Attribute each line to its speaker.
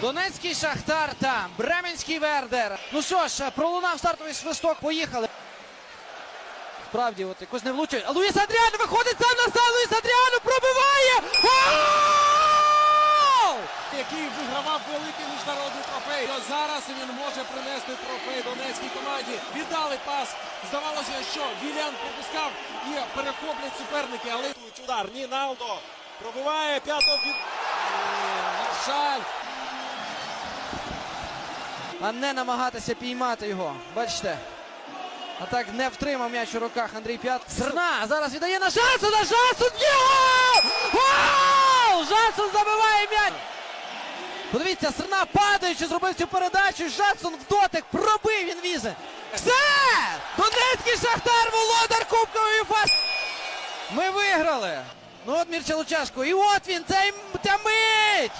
Speaker 1: Донецький Шахтар та Бременський Вердер. Ну що ж, пролунав стартовий свисток, поїхали. Справді, от якось не влучує. А Луїс Адріано виходить сам на сам. Луїс Адріано пробиває! Гол!
Speaker 2: який вигравав великий міжнародний трофей. І ось зараз він може принести трофей донецькій команді. Віддали пас. Здавалося, що Віліан пропускав і перехоплять суперники, але тут удар. Ніналдо пробиває п'ятого під. На жаль,
Speaker 1: А не намагатися піймати його. Бачите. А так не втримав м'яч у руках Андрій П'ят. Зерна зараз віддає на Жансона! Жансон є гол! Жансон забиває м'яч! Подивіться, Серна падаючи, зробив цю передачу. Жансон в дотик пробив він візе. Все! Донецький Шахтар, володар Кубкової фаз. Ми виграли. Ну от Мірча Лучашко. І от він, цей, ця мить!